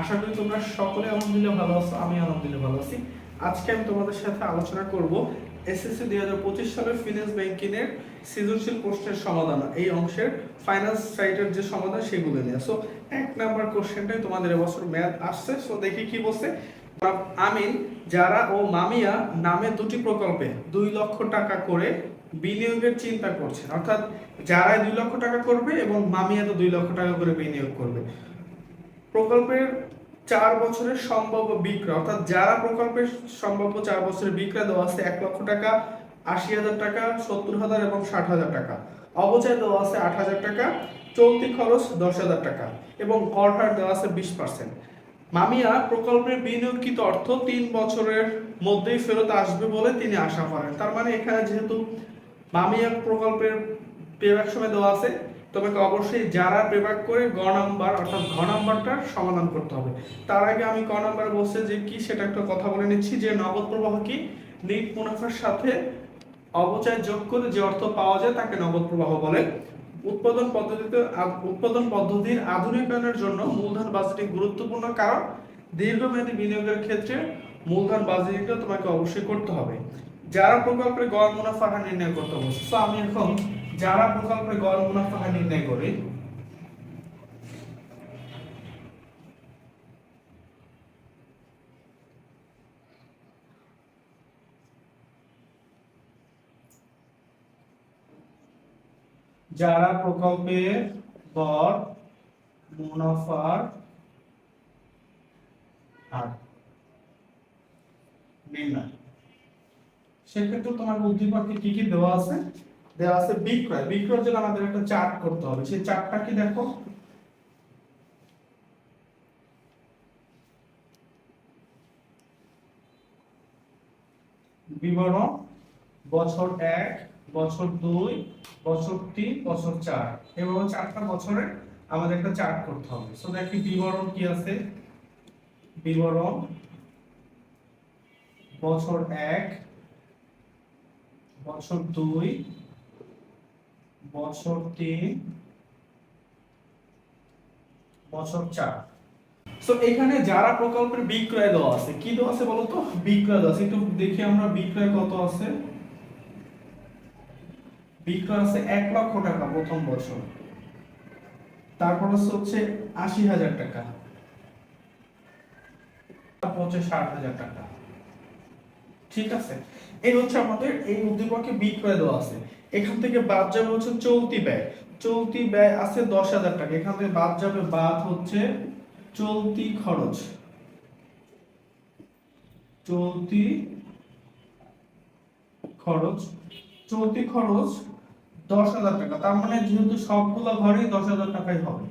আশা করি তোমরা সকলে আলহামদুলিল্লাহ ভালো আছো, আমি আলহামদুলিল্লাহ ভালো আছি। আজকে আমি তোমাদের সাথে আলোচনা করব এসএসসি দুই হাজার পঁচিশ সালের ফিনান্স ব্যাংকিং এর সৃজনশীল প্রশ্নের সমাধান, এই অংশের ফাইন্যান্স সাইটের যে সমাধান সেগুলো নিয়ে। সো এক নাম্বার কোশ্চেনটাই তোমাদের এবছর ম্যাথ আসছে সো দেখি কি বলছে। আমিন, যারা ও মামিয়া নামে দুটি প্রকল্পে দুই লক্ষ টাকা করে বিনিয়োগের চিন্তা করছেন অর্থাৎ যারা দুই লক্ষ টাকা করবে এবং মামিয়া তো দুই লক্ষ টাকা করে বিনিয়োগ করবে। প্রকল্পের চার বছরের সম্ভাব্য বিক্রয়, অর্থাৎ যারা প্রকল্পের সম্ভাব্য চার বছরের বিক্রয় দেওয়া আছে, এক লক্ষ টাকা, আশি হাজার টাকা, সত্তর হাজার এবং ষাট হাজার টাকা। অবচয় দেওয়া আছে আট হাজার টাকা, চলতি খরচ দশ হাজার টাকা এবং কর হার দেওয়া আছে বিশ পার্সেন্ট। মামিয়া, প্রকল্পের বিনিয়োগকৃত অর্থ তিন বছরের মধ্যেই ফেরত আসবে বলে তিনি আশা করেন। তার মানে এখানে যেহেতু মামিয়া প্রকল্পের পেব্যাক সময় দেওয়া আছে তোমাকে অবশ্যই যারা পেব্যাক করে গ নাম্বার অর্থাৎ ঘ নাম্বারটার সমাধান করতে হবে। তার আগে আমি ক নাম্বার বলছে যে কি সেটা একটা কথা বলে নিচ্ছি, যে নগদ প্রবাহ কি? নিট মুনাফার সাথে অবচয় যোগ করে যে অর্থ পাওয়া যায় তাকে নগদ প্রবাহ বলে। উৎপাদন পদ্ধতিতে, উৎপাদন পদ্ধতির আধুনিকায়নের জন্য মূলধন বাজেটিং গুরুত্বপূর্ণ কারণ। দীর্ঘমেয়াদী বিনিয়োগের ক্ষেত্রে মূলধন বাজেটিংটা তোমাকে অবশ্যই করতে হবে। যারা প্রকল্পের গড় মুনাফা নির্ণয় করতে বলছে, তো আমি এখন যারা প্রকল্পে গড় মুনাফা হার নির্ণয় করি, যারা প্রকল্পের গড় মুনাফার হার নির্ণয়, সেক্ষেত্রে তোমার উদ্দীপকে কি কি দেওয়া আছে? দেওয়া আছে বিক্রয় বিক্রয়ের জন্য আমাদের একটা চার্ট করতে হবে। সেই চার্টটা কি দেখো? বিবরণ, বছর এক, বছর দুই, বছর তিন, বছর চার। এভাবে চারটা বছরে আমাদের একটা চার্ট করতে হবে। সো দেখি বিবরণ কি আছে? বিবরণ, বছর এক, বছর দুই বছর তিন, বছর চার। সো এখানে যারা প্রকল্পের বিক্রয় দেওয়া আছে, কি দেওয়া আছে বলতো? বিক্রয় দেওয়া আছে। একটু দেখি আমরা বিক্রয় কত আছে। বিক্রয় আছে এক লক্ষ টাকা প্রথম বছর। তারপর হচ্ছে আশি হাজার টাকা। হচ্ছে ষাট হাজার টাকা। ঠিক আছে? এই হচ্ছে আমাদের, এই উদ্দীপকে বিক্রয় দেওয়া আছে। এখান থেকে বাদ যাবে হচ্ছে চলতি ব্যয়। চলতি ব্যয় আছে দশ হাজার টাকা। এখান থেকে বাদ যাবে, বাদ হচ্ছে চলতি খরচ। চলতি খরচ চলতি খরচ দশ হাজার টাকা। তার মানে যেহেতু সবগুলো ঘরেই দশ হাজার টাকাই হবে।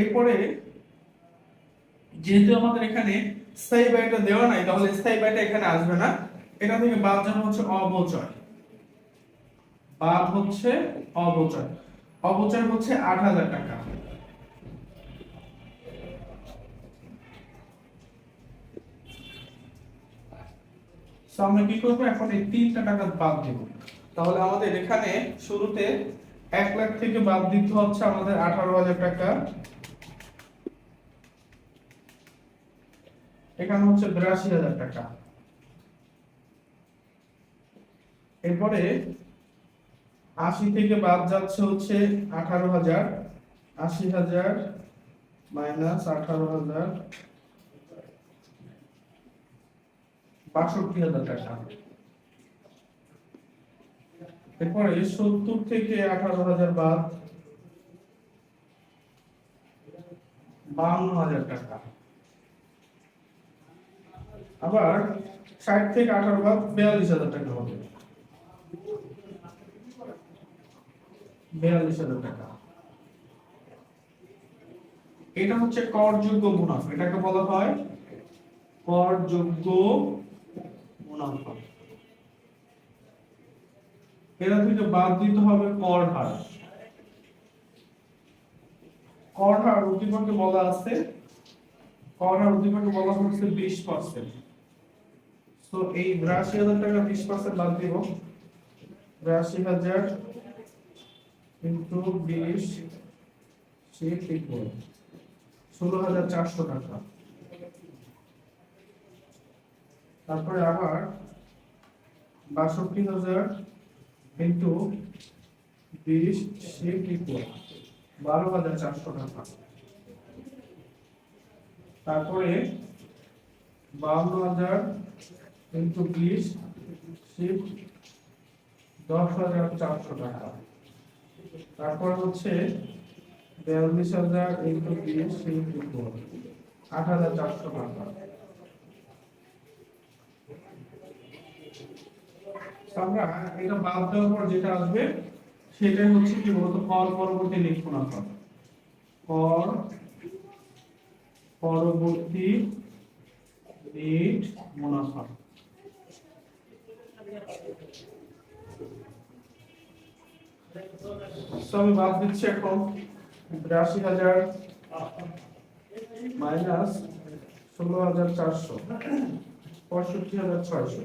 এরপরে যেহেতু আমাদের এখানে স্থায়ী ব্যয়টা দেওয়া নাই, তাহলে স্থায়ী ব্যয়টা এখানে আসবে না। এটা থেকে বাদ যাবে হচ্ছে অবচয়। বাদ হচ্ছে অবচয়। অবচয় হচ্ছে আট হাজার টাকা। আমরা কি করব? এখন এই তিনটা টাকা বাদ দিব। তাহলে আমাদের এখানে শুরুতে এক লাখ থেকে বাদ দিতে হচ্ছে আমাদের আঠারো হাজার টাকা। এখানে হচ্ছে বিরাশি হাজার টাকা। এরপরে আশি থেকে বাদ যাচ্ছে হচ্ছে আঠারো হাজার। আশি হাজার মাইনাস আঠারো হাজার বাষট্টি হাজার টাকা। এরপরে সত্তর থেকে আঠারো হাজার বাদ বাউন্ন হাজার টাকা। আবার ষাট থেকে আঠারো বাদ বিয়াল্লিশ হাজার টাকা হবে। বিয়াল্লিশ হাজার টাকা। এটা হচ্ছে করযোগ্য মুনাফা। এটাকে বলা হয় করযোগ্য মুনাফা। এরা থেকে বাদ দিতে হবে, কর হার। কর হার উদ্দীপকে বলা আছে, কর হার উদ্দীপকে বলা হচ্ছে বিশ পার্সেন্ট তো এই বিরাশি হাজার টাকা বিশ পার্সেন্ট বাদ দিব। বিরাশি হাজার ইন্টু বিশ সিক্স ইকুয়াল ষোলো হাজার চারশো টাকা। তারপরে আবার বাষট্টি হাজার ইন্টু বিশ সিক্স ইকুয়াল বারো হাজার চারশো টাকা। তারপরে বাউন্ন হাজার ইন্টু বিশ সিক্স দশ হাজার চারশো টাকা। তারপর হচ্ছে বিয়াল্লিশ হাজার ইন্টু বিশ সিক্স ইকুয়াল আট হাজার চারশো টাকা। আমরা এটা বাদ দেওয়ার পর যেটা আসবে, সেটাই হচ্ছে কি বলতো কর পরবর্তী লিখ মুনাফা কর পরবর্তী লিট মুনাফা। আমি বাদ দিচ্ছি এখন। বিরাশি হাজার মাইনাস ষোলো হাজার চারশো। পঁয়ষট্টি হাজার ছয়শো।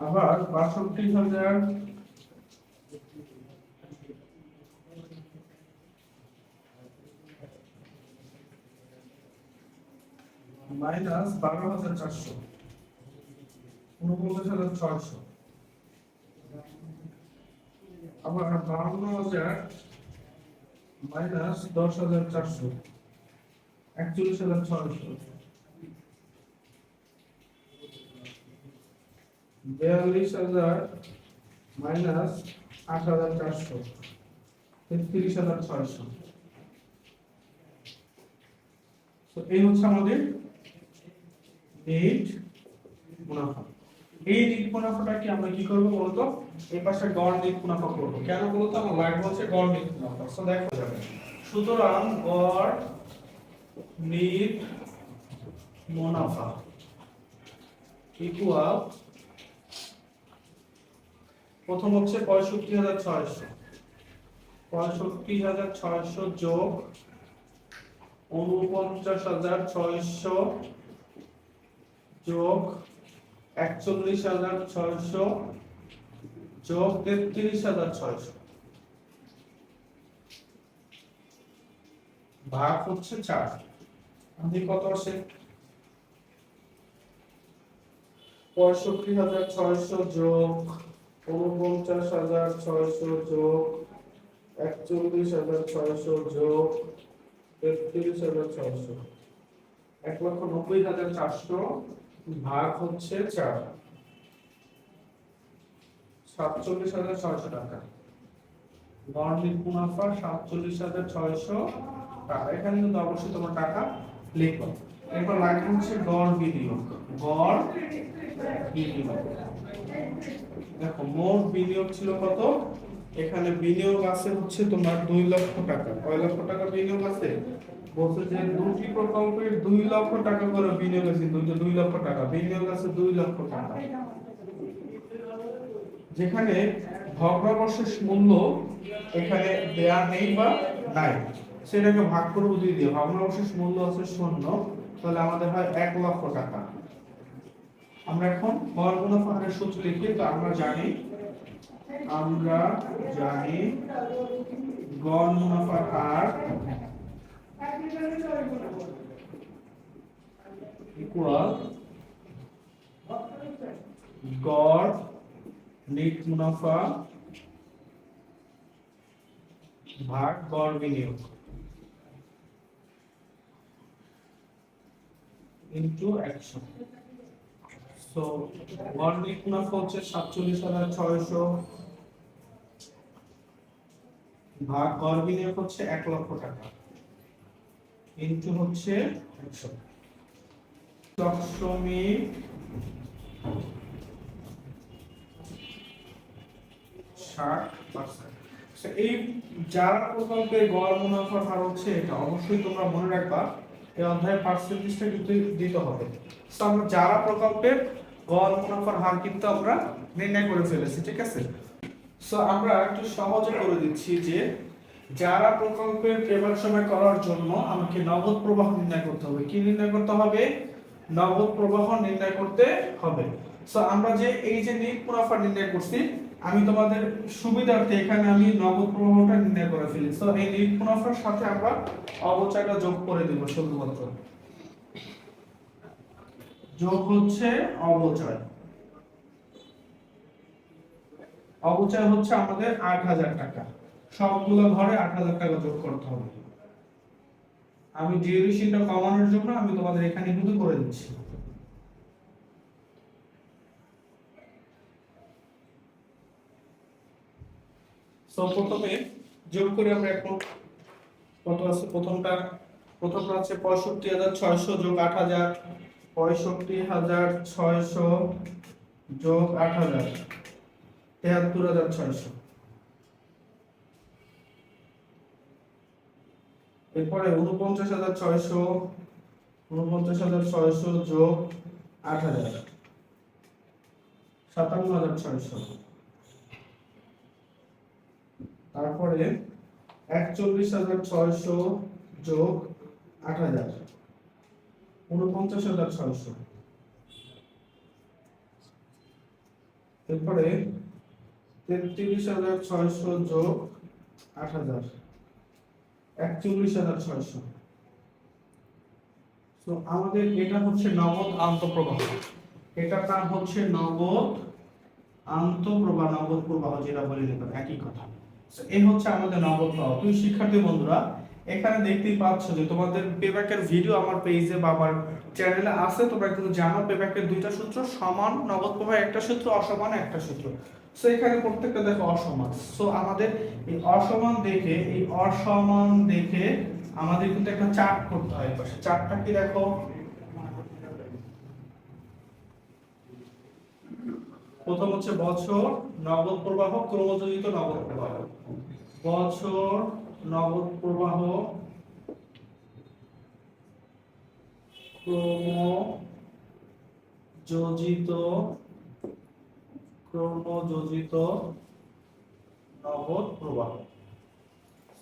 আবার বাষট্টি হাজার মাইনাস বারো হাজার চারশো। উনপঞ্চাশ হাজার ছয়শো। আবার বাহান্ন হাজার মাইনাস দশ হাজার চারশো। একচল্লিশ হাজার ছয়শো। বিয়াল্লিশ হাজার মাইনাস আট হাজার চারশো। তেত্রিশ হাজার ছয়শো। এই হচ্ছে আমাদের নেট মুনাফা। এই নেট মুনাফাটাকে আমরা কি করব বলতো? এই পাশে গড় মুনাফা কেন বলতো? আমার গড় মুনাফা। যাবে। সুতরাং গড় মুনাফা ইকুয়াল প্রথম হচ্ছে পঁয়ষট্টি হাজার ছয়শো। পঁয়ষট্টি হাজার ছয়শো যোগ উনপঞ্চাশ হাজার ছয়শো যোগ একচল্লিশ হাজার ছয়শো, যোগ তেত্রিশ হাজার ছয়শো। ভাগ হচ্ছে চার। আমাদের কত আসে? পঁয়ষট্টি হাজার ছয়শো যোগ উনপঞ্চাশ হাজার ছয়শো যোগ একচল্লিশ হাজার ছয়শো যোগ তেত্রিশ হাজার ছয়শো। এক লক্ষ নব্বই হাজার চারশো ভাগ হচ্ছে চার। সাতচল্লিশ হাজার ছয়শো টাকা। গড় মুনাফা সাতচল্লিশ হাজার ছয়শো টাকা। এখানে কিন্তু অবশ্যই তোমার টাকা লিখো। এরপর লাগবে হচ্ছে গড় বিনিয়োগ। গড় বিনিয়োগ। দেখো, মোট বিনিয়োগ ছিল কত? এখানে বিনিয়োগ আছে হচ্ছে তোমার দুই লক্ষ টাকা। কয় লক্ষ টাকা বিনিয়োগ আছে? বলছে যে দুটি প্রকল্পের দুই লক্ষ টাকা করে বিনিয়োগ আছে দুইটা দুই লক্ষ টাকা। বিনিয়োগ আছে দুই লক্ষ টাকা। যেখানে ভগ্নাবশেষ মূল্য এখানে দেয়া নেই বা নাই। সেটাকে ভাগ করব দুই দিয়ে, ভগ্নাবশেষ মূল্য আছে শূন্য, তাহলে আমাদের হয় এক লক্ষ টাকা। আমরা এখন গড় মুনাফা হারের সূত্র লিখি তো আমরা জানি আমরা জানি গড় মুনাফার হার ইকুয়াল গড় নিট মুনাফা, ভাগ, গড়, বিনিয়োগ। ইনটু একশো সো গড় নিট মুনাফা হচ্ছে সাতচল্লিশ হাজার ছয়শো। ভাগ, গড়, বিনিয়োগ হচ্ছে এক লক্ষ টাকা। ইনটু হচ্ছে এই যারা প্রকল্পের গড় মুনাফার হার হচ্ছে এটা, অবশ্যই তোমরা মনে রাখবা, এই অধ্যায়ে পার্সেন্টেজটা কিন্তু দিতে হবে। তো আমরা যারা প্রকল্পের গড় মুনাফার হার কিন্তু আমরা নির্ণয় করে ফেলেছি, ঠিক আছে? সো আমরা একটু সহজে করে দিচ্ছি যে যারা প্রকল্পের পেমেন্ট সময় করার জন্য আমাকে নগদ প্রবাহ নির্ণয় করতে হবে, কি নির্ণয় করতে হবে? নগদ প্রবাহ নির্ণয় করতে হবে। সো আমরা যে এই যে নিট মুনাফা নির্ণয় করছি, আমি তোমাদের সুবিধার্থে এখানে আমি নগদ প্রবাহটা নির্ণয় করে ফেলি। সো এই নিট মুনাফার সাথে আমরা অবচয়টা যোগ করে দেব শুধুমাত্র। যোগ হচ্ছে অবচয়। অবচয় হচ্ছে আমাদের আট হাজার টাকা। সবগুলো ঘরে আট হাজার টাকা যোগ করতে হবে। আমি ডিউরেশনটা কমানোর জন্য আমি তোমাদের এখানে কিন্তু করে দিচ্ছি। সো প্রথমে যোগ করে আমরা এখন কত আছে? প্রথমটা প্রথমটা আছে পঁয়ষট্টি হাজার ছয়শো যোগ আট হাজার, পঁয়ষট্টি হাজার ছয়শো যোগ আট হাজার, তেহাত্তর হাজার ছয়শো। এরপরে উনপঞ্চাশ হাজার ছয়শো উনপঞ্চাশ হাজার ছয়শো যোগ আট হাজার। সাতান্ন হাজার ছয়শো। তারপরে একচল্লিশ হাজার ছয়শো যোগ আট হাজার। উনপঞ্চাশ হাজার ছয়শো। এরপরে তেত্রিশ হাজার ছয়শো যোগ আট হাজার। একচল্লিশ হাজার ছয়শো। তো আমাদের এটা হচ্ছে নগদ আন্তঃপ্রবাহ। এটার নাম হচ্ছে নগদ আন্তঃপ্রবাহ, নগদ প্রবাহ যেটা বলে দেবেন একই কথা। এ হচ্ছে আমাদের নগদ প্রবাহ। তুমি শিক্ষার্থী বন্ধুরা এখানে দেখতেই পাচ্ছ যে তোমাদের পেব্যাকের ভিডিও আমার পেজে বা আমার চ্যানেলে আছে। তোমরা কিন্তু জানো পেব্যাকের দুইটা সূত্র, সমান নগদ প্রবাহ একটা সূত্র, অসমান, একটা সূত্র। সো এখানে প্রত্যেকটা দেখো অসমান। সো আমাদের এই অসমান দেখে, এই অসমান দেখে আমাদের কিন্তু একটা চার্ট করতে হয় পাশে চার্টটা কি দেখো? প্রথম হচ্ছে বছর নগদ প্রবাহ, ক্রমযোজিত নগদ প্রবাহ। বছর নগদ প্রবাহ ক্রমযোজিত ক্রমযোজিত নগদ প্রবাহ।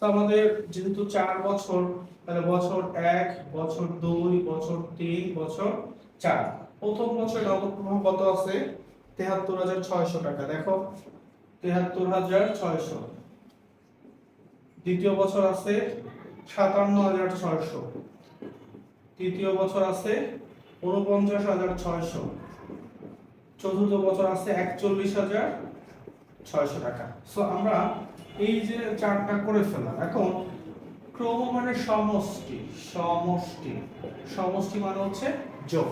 আমাদের যেহেতু চার বছর, তাহলে বছর এক, বছর দুই, বছর তিন, বছর চার। প্রথম বছর নগদ প্রবাহ কত আছে? তেহাত্তর হাজার ছয়শো টাকা। দেখো, তেহাত্তর হাজার ছয়শো। দ্বিতীয় বছর আছে সাতান্ন হাজার ছয়শো। তৃতীয় বছর আছে উনপঞ্চাশ হাজার ছয়শো। চতুর্থ বছর আছে একচল্লিশ হাজার ছয়শো টাকা। সো আমরা এই যে চারটা করে ফেলাম এখন ক্রম মানে সমষ্টি সমষ্টি। সমষ্টি মানে হচ্ছে যোগ।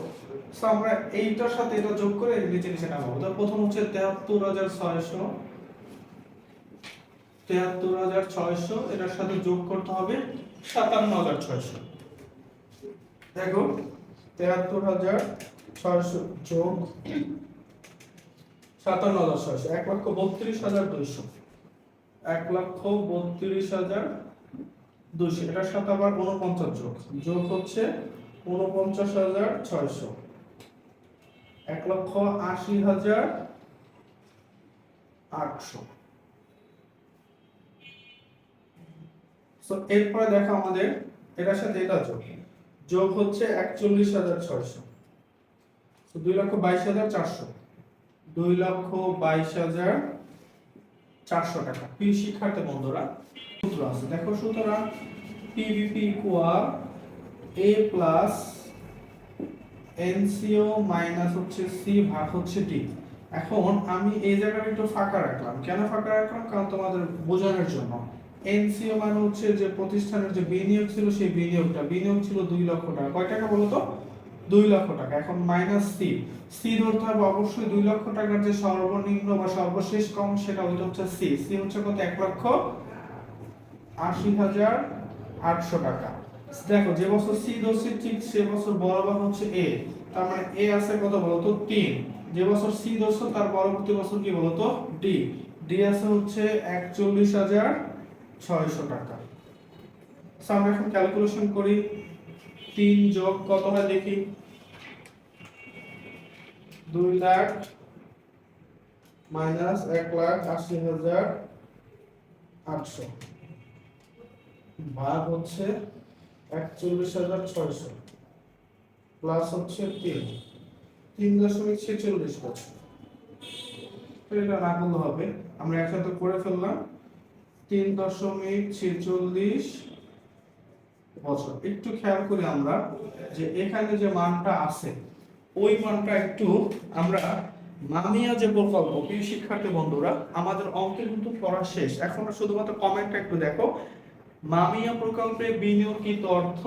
সো আমরা এইটার সাথে এটা যোগ করে নিচে নিচে নামাবো। তো প্রথম হচ্ছে তেহাত্তর হাজার ছয়শো তেহাত্তর হাজার ছয়শো, এটার সাথে যোগ করতে হবে সাতান্ন হাজার ছয়শো। দেখো, তেহাত্তর হাজার ছয়শো যোগ সাতান্ন হাজার ছয়শো, এক লক্ষ বত্রিশ হাজার দুইশো। এক লক্ষ বত্রিশ হাজার দুইশো, এটার সাথে আবার উনপঞ্চাশ যোগ। যোগ হচ্ছে উনপঞ্চাশ হাজার ছয়শো। এক লক্ষ আশি হাজার আটশো। So, এরপরে দেখো আমাদের এটার সাথে এটা যোগ। যোগ হচ্ছে একচল্লিশ হাজার ছয়শো। দুই লক্ষ বাইশ হাজার চারশো। দুই লক্ষ বাইশ হাজার চারশো টাকা। প্রিয় শিক্ষার্থী বন্ধুরা সূত্র আছে। দেখো সুতরাং P V P equal A plus N C O minus হচ্ছে সি ভাগ হচ্ছে ডি এখন আমি এই জায়গাটা একটু ফাঁকা রাখলাম। কেন ফাঁকা রাখলাম? কারণ তোমাদের বোঝানোর জন্য। এনসিও মানে হচ্ছে যে প্রতিষ্ঠানের যে বিনিয়োগ ছিল, সেই বিনিয়োগটা। বিনিয়োগ ছিল দুই লক্ষ টাকা। কয় টাকা বলো তো? দুই লক্ষ টাকা। এখন মাইনাস সি সি ধরতে হবে অবশ্যই দুই লক্ষ টাকার যে সর্বনিম্ন বা সর্বশেষ কম, সেটা ওইটা হচ্ছে সি সি হচ্ছে কত? এক লক্ষ আশি হাজার আটশো টাকা। দেখো, যে বছর সি ধরছি, ঠিক সে বছর বরাবর হচ্ছে এ তার মানে এ আছে কত বলতো তিন। যে বছর সি ধরছো, তার পরবর্তী বছর কি বলতো ডি ডি আছে হচ্ছে একচল্লিশ হাজার ছয়শো টাকা। So, আমরা এখন ক্যালকুলেশন করি তিন যোগ কত হয় দেখি? দুই লাখ মাইনাস এক লাখ আশি হাজার আটশো। ভাগ হচ্ছে একচল্লিশ হাজার ছয়শো প্লাস হচ্ছে তিন। তিন দশমিক ছেচল্লিশ বছর। এটা না করলে হবে। আমরা একসাথে করে ফেললাম। তিন দশমিক ছেচল্লিশ বছর। একটু খেয়াল করি আমরা যে এখানে যে মানটা আছে, ওই মানটা একটু আমরা মামিয়া যে প্রকল্প, প্রিয় শিক্ষার্থী বন্ধুরা, আমাদের অঙ্কে কিন্তু পড়া শেষ। এখন শুধুমাত্র কমেন্টটা একটু দেখো। মামিয়া প্রকল্পে বিনিয়োগ বিনিয়োগকৃত অর্থ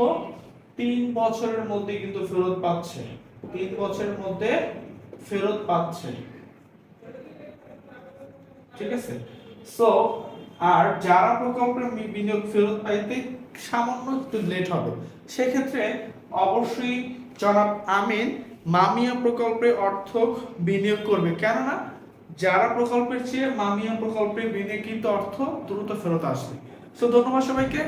তিন বছরের মধ্যে কিন্তু ফেরত পাচ্ছে। তিন বছরের মধ্যে ফেরত পাচ্ছে। ঠিক আছে? সো আর যারা প্রকল্পে বিনিয়োগ ফেরত পাইতে সামান্য একটু লেট হবে, সেক্ষেত্রে অবশ্যই জনাব আমিন মামিয়া প্রকল্পে অর্থ বিনিয়োগ করবে। কেননা যারা প্রকল্পের চেয়ে মামিয়া প্রকল্পে বিনিয়োগ কিন্তু অর্থ দ্রুত ফেরত আসবে। তো ধন্যবাদ সবাইকে।